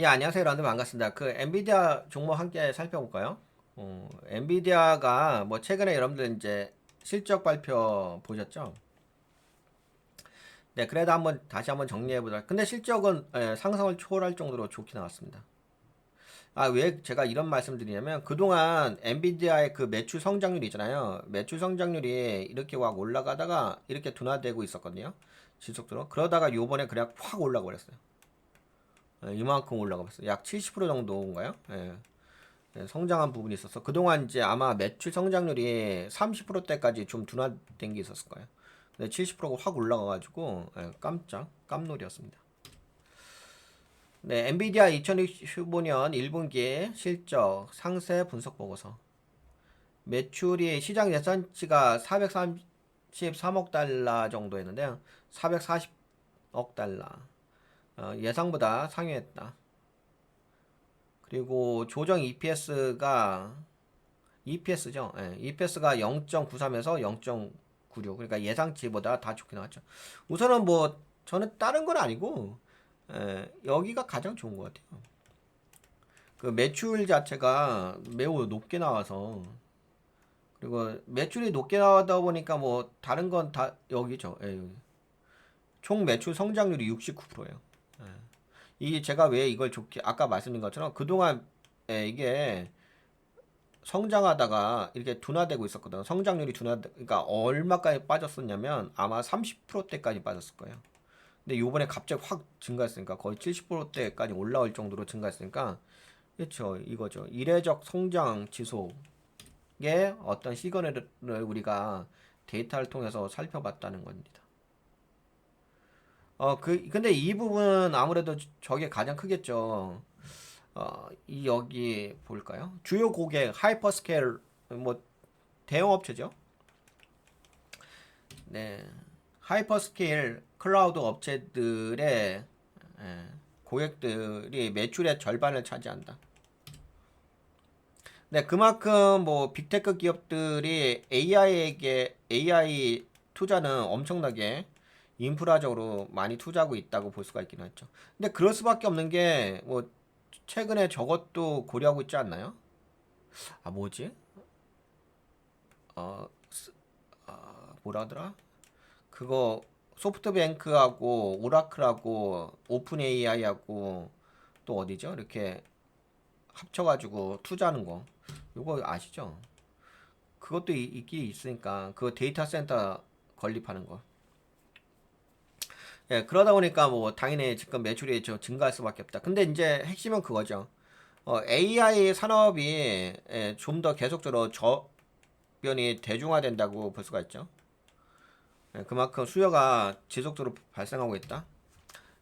예, 안녕하세요. 런드 반갑습니다. 그 엔비디아 종목 함께 살펴볼까요? 어, 엔비디아가 뭐 최근에 여러분들 이제 실적 발표 보셨죠? 네, 그래도 한번 다시 한번 정리해 보자. 근데 실적은 예, 상상을 초월할 정도로 좋게 나왔습니다. 아, 왜 제가 이런 말씀 드리냐면 그동안 엔비디아의 그 매출 성장률이 있잖아요. 매출 성장률이 이렇게 확 올라가다가 이렇게 둔화되고 있었거든요. 지속적으로. 그러다가 요번에 그냥 확 올라가 버렸어요. 예, 이만큼 올라가 봤어요. 약 70% 정도인가요? 예. 예, 성장한 부분이 있어서 그동안 이제 아마 매출 성장률이 30%대까지 좀 둔화된 게 있었을 거예요. 근데 70%가 확 올라가가지고 예, 깜짝 깜놀이었습니다. 네, 엔비디아 2015년 1분기 실적 상세 분석 보고서 매출이 시장 예상치가 433억 달러 정도였는데요. 440억 달러. 어, 예상보다 상회했다. 그리고 조정 EPS가 EPS죠. 예, EPS가 0.93에서 0.96. 그러니까 예상치보다 다 좋게 나왔죠. 우선은 뭐 저는 다른 건 아니고 예, 여기가 가장 좋은 것 같아요. 그 매출 자체가 매우 높게 나와서 그리고 매출이 높게 나오다 보니까 뭐 다른 건 다 여기죠. 예. 총 매출 성장률이 69%예요. 이게 제가 왜 이걸 좋게 아까 말씀드린 것처럼 그동안 에, 이게 성장하다가 이렇게 둔화되고 있었거든. 성장률이 둔화 그러니까 얼마까지 빠졌었냐면 아마 30%대까지 빠졌을 거예요. 근데 요번에 갑자기 확 증가했으니까 거의 70%대까지 올라올 정도로 증가했으니까 그렇죠. 이거죠. 이례적 성장 지속의 어떤 시그널을 우리가 데이터를 통해서 살펴봤다는 겁니다. 어, 그, 근데 이 부분은 아무래도 저게 가장 크겠죠. 어, 이 여기 볼까요? 주요 고객, 하이퍼스케일, 뭐, 대형 업체죠. 네. 하이퍼스케일 클라우드 업체들의 예, 고객들이 매출의 절반을 차지한다. 네, 그만큼 뭐 빅테크 기업들이 AI에게 AI 투자는 엄청나게 인프라적으로 많이 투자하고 있다고 볼 수가 있긴 하죠. 근데 그럴 수밖에 없는 게 뭐 최근에 저것도 고려하고 있지 않나요? 아 뭐지? 어, 스- 아, 뭐라 하더라? 그거 소프트뱅크하고 오라클하고 오픈 AI하고 또 어디죠? 이렇게 합쳐가지고 투자하는 거. 요거 아시죠? 그것도 이- 있긴 있으니까 그 데이터 센터 건립하는 거. 예, 그러다 보니까 뭐 당연히 지금 매출이 좀 증가할 수밖에 없다. 근데 이제 핵심은 그거죠. 어, AI 산업이 예, 좀 더 계속적으로 저변이 대중화된다고 볼 수가 있죠. 예, 그만큼 수요가 지속적으로 발생하고 있다.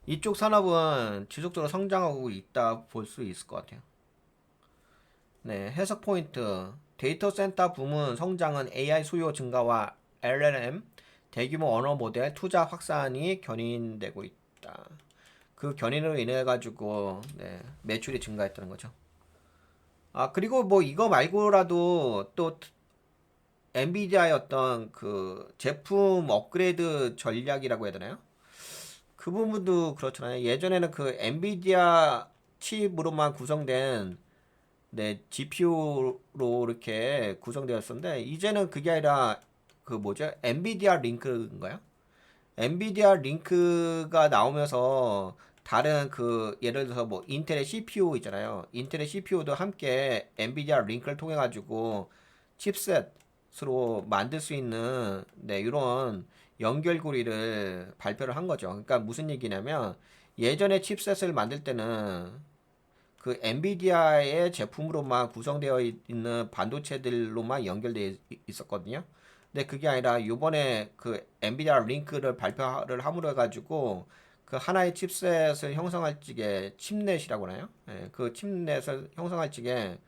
이쪽 산업은 지속적으로 성장하고 있다 볼 수 있을 것 같아요. 네, 해석 포인트. 데이터 센터 부문 성장은 AI 수요 증가와 LLM 대규모 언어 모델 투자 확산이 견인되고 있다. 그 견인으로 인해 가지고 네, 매출이 증가했다는 거죠. 아 그리고 뭐 이거 말고라도 또 엔비디아의 어떤 그 제품 업그레이드 전략이라고 해야 되나요? 그 부분도 그렇잖아요. 예전에는 그 엔비디아 칩으로만 구성된 네, GPU로 이렇게 구성되었었는데 이제는 그게 아니라 그 뭐죠? 엔비디아 링크인가요? 엔비디아 링크가 나오면서 다른 그 예를 들어서 뭐 인텔의 CPU 있잖아요. 인텔의 CPU도 함께 엔비디아 링크를 통해 가지고 칩셋으로 만들 수 있는 네, 이런 연결고리를 발표를 한 거죠. 그러니까 무슨 얘기냐면 예전에 칩셋을 만들 때는 그 엔비디아의 제품으로만 구성되어 있는 반도체들로만 연결되어 있었거든요. 근데 그게 아니라 요번에 그 엔비디아 링크를 발표를 함으로 해가지고 그 하나의 칩셋을 형성할 적에 칩넷이라고 하나요? 예, 그 칩넷을 형성할 적에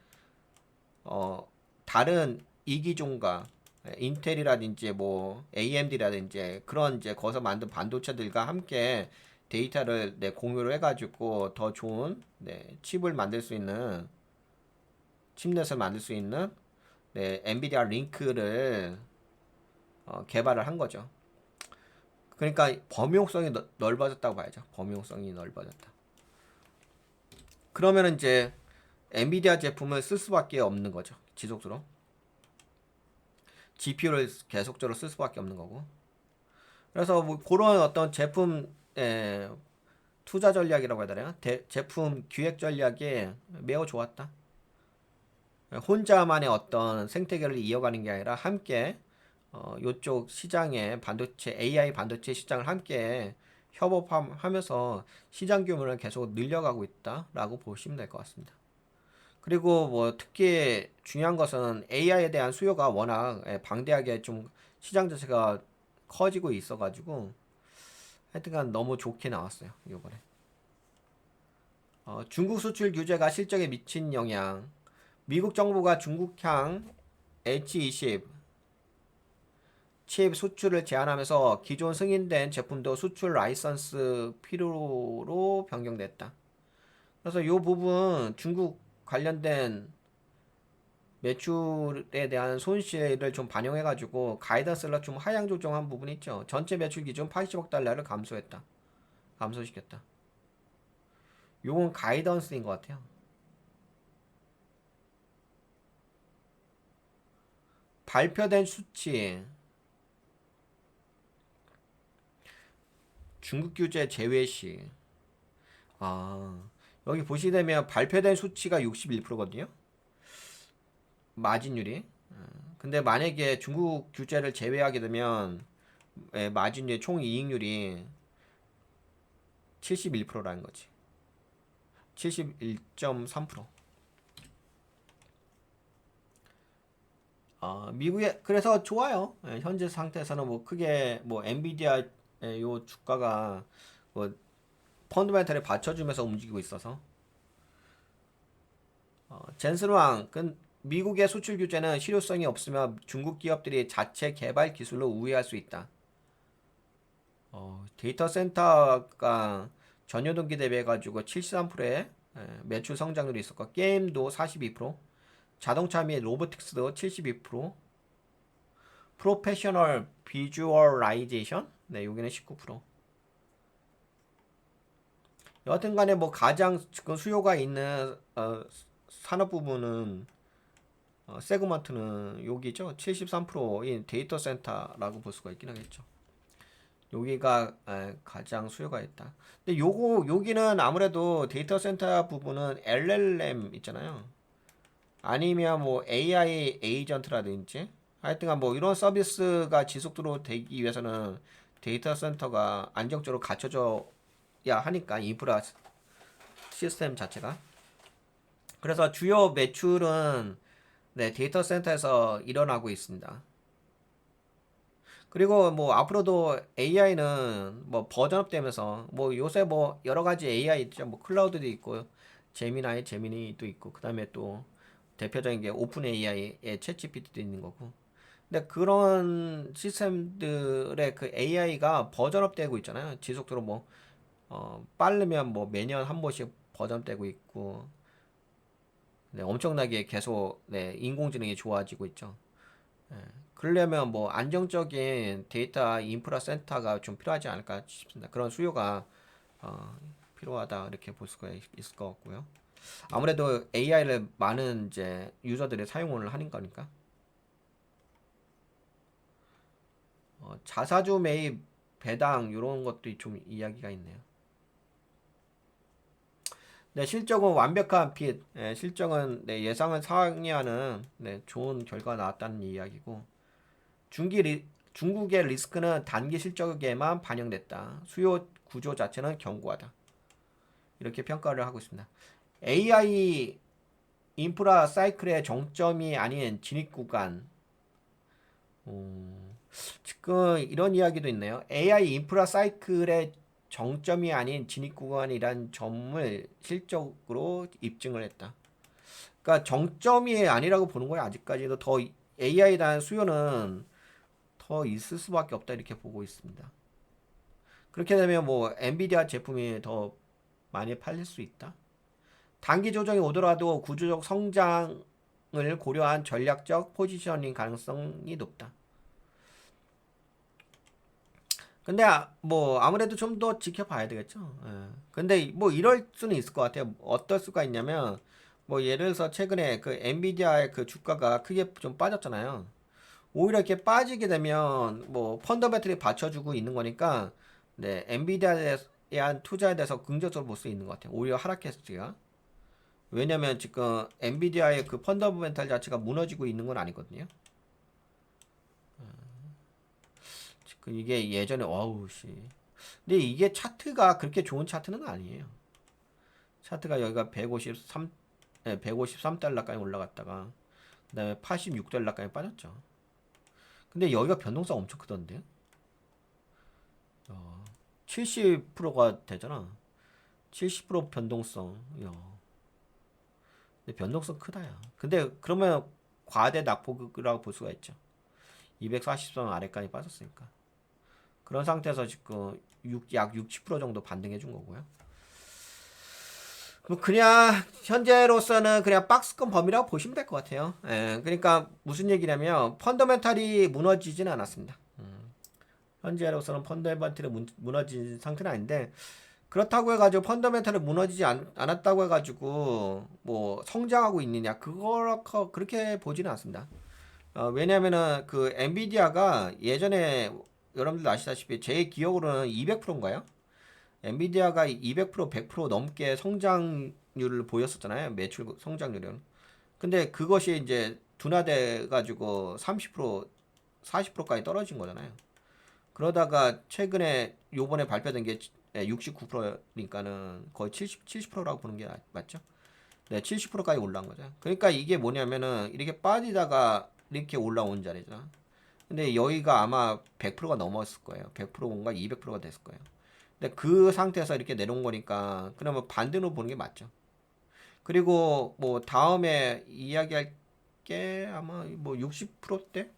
어 다른 이기종과 예, 인텔이라든지 뭐 AMD라든지 그런 이제 거기서 만든 반도체들과 함께 데이터를 네, 공유를 해가지고 더 좋은 네, 칩을 만들 수 있는 칩넷을 만들 수 있는 네, 엔비디아 링크를 어, 개발을 한 거죠. 그러니까 범용성이 넓- 넓어졌다고 봐야죠. 범용성이 넓어졌다. 그러면 이제 엔비디아 제품을 쓸 수밖에 없는 거죠. 지속적으로. GPU를 계속적으로 쓸 수밖에 없는 거고. 그래서 뭐 그런 어떤 제품 에, 투자 전략이라고 해야 되나? 대, 제품 기획 전략이 매우 좋았다. 혼자만의 어떤 생태계를 이어가는 게 아니라 함께 어, 요쪽 시장에 반도체 AI 반도체 시장을 함께 협업하면서 시장 규모를 계속 늘려가고 있다라고 보시면 될 것 같습니다. 그리고 뭐 특히 중요한 것은 AI에 대한 수요가 워낙 예, 방대하게 좀 시장 자체가 커지고 있어가지고 하여튼간 너무 좋게 나왔어요 이번에. 어, 중국 수출 규제가 실적에 미친 영향. 미국 정부가 중국향 H20 칩 수출을 제한하면서 기존 승인된 제품도 수출 라이선스 필요로 변경됐다. 그래서 이 부분 중국 관련된 매출에 대한 손실을 좀 반영해가지고 가이던스를 좀 하향 조정한 부분이 있죠. 전체 매출 기준 80억 달러를 감소했다. 감소시켰다. 요건 가이던스인 것 같아요. 발표된 수치 중국 규제 제외 시 아, 여기 보시되면 발표된 수치가 61%거든요. 마진율이. 어, 근데 만약에 중국 규제를 제외하게 되면 예, 마진율 총 이익률이 71%라는 거지. 71.3%. 어, 미국에 그래서 좋아요. 예, 현재 상태에서는 뭐 크게 뭐 엔비디아 예, 요 주가가 뭐 펀드멘탈에 받쳐주면서 움직이고 있어서 어, 젠슨왕 그 미국의 수출 규제는 실효성이 없으며 중국 기업들이 자체 개발 기술로 우회할 수 있다. 어, 데이터 센터가 전년 동기 대비해 가지고 73%의 예, 매출 성장률이 있었고 게임도 42%, 자동차 및 로보틱스도 72%, 프로페셔널 비주얼라이제이션 네, 여기는 19%. 여하튼 간에 뭐 가장 지금 수요가 있는 어, 산업 부분은 어, 세그먼트는 여기죠. 73%인 데이터 센터라고 볼 수가 있긴 하겠죠. 여기가 에, 가장 수요가 있다. 근데 요거 여기는 아무래도 데이터 센터 부분은 LLM 있잖아요. 아니면 뭐 AI 에이전트라든지 하여튼간 뭐 이런 서비스가 지속적으로 되기 위해서는 데이터 센터가 안정적으로 갖춰져야 하니까 인프라 시스템 자체가 그래서 주요 매출은 네, 데이터 센터에서 일어나고 있습니다. 그리고 뭐 앞으로도 AI는 뭐 버전업 되면서 뭐 요새 뭐 여러 가지 AI 있죠. 뭐 클라우드도 있고 제미나이 제미니도 있고 그다음에 또 대표적인 게 오픈 AI의 챗GPT도 있는 거고. 근데 그런 시스템들의 그 AI가 버전업 되고 있잖아요. 지속적으로 뭐 어, 빠르면 뭐 매년 한 번씩 버전되고 있고 네, 엄청나게 계속 네, 인공지능이 좋아지고 있죠. 네, 그러려면 뭐 안정적인 데이터 인프라 센터가 좀 필요하지 않을까 싶습니다. 그런 수요가 어, 필요하다 이렇게 볼 수가 있을 것 같고요. 아무래도 AI를 많은 이제 유저들이 사용을 하는 거니까. 어, 자사주 매입 배당 이런 것도 좀 이야기가 있네요. 네, 실적은 완벽한 빚, 네, 실적은 네, 예상을 상회하는 네, 좋은 결과가 나왔다는 이야기고 중기 리, 중국의 리스크는 단기 실적에만 반영됐다. 수요 구조 자체는 견고하다. 이렇게 평가를 하고 있습니다. AI 인프라 사이클의 정점이 아닌 진입 구간. 음, 지금 이런 이야기도 있네요. AI 인프라 사이클의 정점이 아닌 진입 구간이란 점을 실적으로 입증을 했다. 그러니까 정점이 아니라고 보는 거예요. 아직까지도 더 AI에 대한 수요는 더 있을 수밖에 없다 이렇게 보고 있습니다. 그렇게 되면 뭐 엔비디아 제품이 더 많이 팔릴 수 있다. 단기 조정이 오더라도 구조적 성장을 고려한 전략적 포지셔닝 가능성이 높다. 근데 아, 뭐 아무래도 좀 더 지켜봐야 되겠죠. 예. 근데 뭐 이럴 수는 있을 것 같아요. 어떨 수가 있냐면 뭐 예를 들어서 최근에 그 엔비디아의 그 주가가 크게 좀 빠졌잖아요. 오히려 이렇게 빠지게 되면 뭐 펀더멘털이 받쳐주고 있는 거니까 네 엔비디아에 대한 투자에 대해서 긍정적으로 볼 수 있는 것 같아요. 오히려 하락했지가 왜냐면 지금 엔비디아의 그 펀더멘털 자체가 무너지고 있는 건 아니거든요. 지금 이게 예전에 와우 씨. 근데 이게 차트가 그렇게 좋은 차트는 아니에요. 차트가 여기가 153 네, 153달러까지 올라갔다가 그다음에 86달러까지 빠졌죠. 근데 여기가 변동성 엄청 크던데. 어, 70%가 되잖아. 70% 변동성. 야. 근데 변동성 크다야. 근데 그러면 과대 낙폭이라고 볼 수가 있죠. 240선 아래까지 빠졌으니까. 그런 상태에서 지금 6, 약 60% 정도 반등해 준 거고요. 뭐 그냥 현재로서는 그냥 박스권 범위라고 보시면 될 것 같아요. 예, 그러니까 무슨 얘기냐면 펀더멘탈이 무너지지는 않았습니다. 음, 현재로서는 펀더멘탈이 문- 무너진 상태는 아닌데 그렇다고 해가지고 펀더멘탈이 무너지지 않, 않았다고 해가지고 뭐 성장하고 있느냐 그걸 그렇게 보지는 않습니다. 어, 왜냐면은 그 엔비디아가 예전에 여러분들 아시다시피 제 기억으로는 200%인가요? 엔비디아가 200% 100% 넘게 성장률을 보였었잖아요. 매출 성장률은. 근데 그것이 이제 둔화돼 가지고 30% 40%까지 떨어진 거잖아요. 그러다가 최근에 요번에 발표된 게 69%니까는 거의 70 70%라고 보는 게 맞죠? 네, 70%까지 올라온 거죠. 그러니까 이게 뭐냐면은 이렇게 빠지다가 이렇게 올라온 자리죠. 근데 여기가 아마 100%가 넘었을 거예요. 100%인가 200%가 됐을 거예요. 근데 그 상태에서 이렇게 내려온 거니까 그러면 반대로 보는 게 맞죠. 그리고 뭐 다음에 이야기할 게 아마 뭐 60%대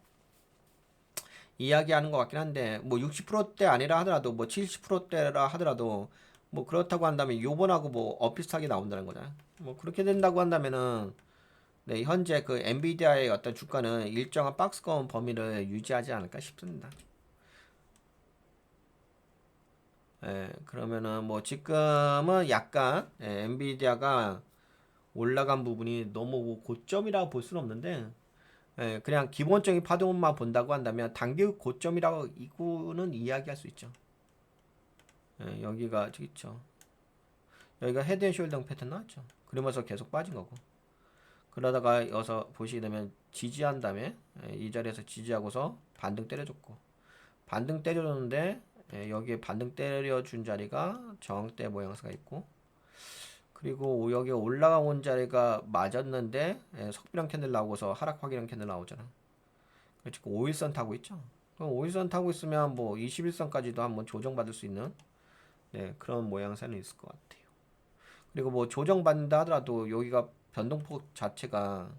이야기하는 것 같긴 한데 뭐 60%대 아니라 하더라도 뭐 70%대라 하더라도 뭐 그렇다고 한다면 요번하고 뭐 엇비슷하게 나온다는 거잖아요. 뭐 그렇게 된다고 한다면은 네, 현재 그 엔비디아의 어떤 주가는 일정한 박스권 범위를 유지하지 않을까 싶습니다. 예, 그러면은 뭐 지금은 약간 예, 엔비디아가 올라간 부분이 너무 고점이라고 볼 수는 없는데 예, 그냥 기본적인 파동만 본다고 한다면 단기 고점이라고 이구는 이야기할 수 있죠. 예, 여기가 저기 있죠. 여기가 헤드앤숄더 패턴 나왔죠. 그러면서 계속 빠진 거고. 그러다가 여기서 보시게 되면 지지한 다음에 예, 이 자리에서 지지하고서 반등 때려줬고 반등 때려줬는데 예, 여기에 반등 때려준 자리가 저항대 모양새가 있고 그리고 여기 올라온 자리가 맞았는데 예, 석비랑 캔들 나오고서 하락 확인한 캔들 나오잖아. 지금 5일선 타고 있죠. 그럼 5일선 타고 있으면 뭐 21선까지도 한번 조정받을 수 있는 네, 그런 모양새는 있을 것 같아요. 그리고 뭐 조정받는다 하더라도 여기가 변동폭 자체가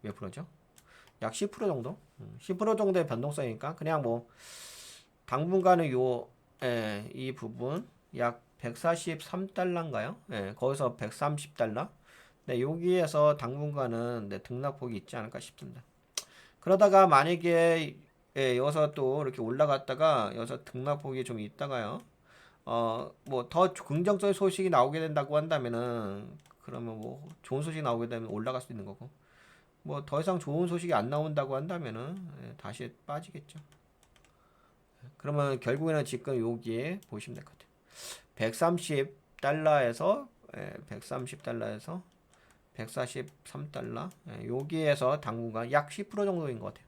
몇 프로죠? 약 10% 정도? 음, 10% 정도의 변동성이니까 그냥 뭐 당분간은 요, 예, 이 부분 약 143달러인가요? 예, 거기서 130달러. 네, 여기에서 당분간은 네, 등락폭이 있지 않을까 싶습니다. 그러다가 만약에 예, 여기서 또 이렇게 올라갔다가 여기서 등락폭이 좀 있다가요. 어, 뭐 더 긍정적인 소식이 나오게 된다고 한다면은 그러면 뭐 좋은 소식이 나오게 되면 올라갈 수 있는 거고. 뭐 더 이상 좋은 소식이 안 나온다고 한다면은 예, 다시 빠지겠죠. 그러면 결국에는 지금 여기에 보시면 될 것 같아요. 130달러에서 130달러에서 143달러 예, 여기에서 당분간 약 10% 정도인 것 같아요.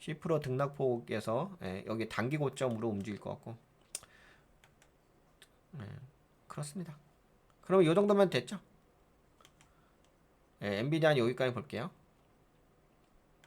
10% 등락폭에서 예, 여기 단기 고점으로 움직일 것 같고 예, 그렇습니다. 그럼 이 정도면 됐죠? 예, 엔비디아는 여기까지 볼게요.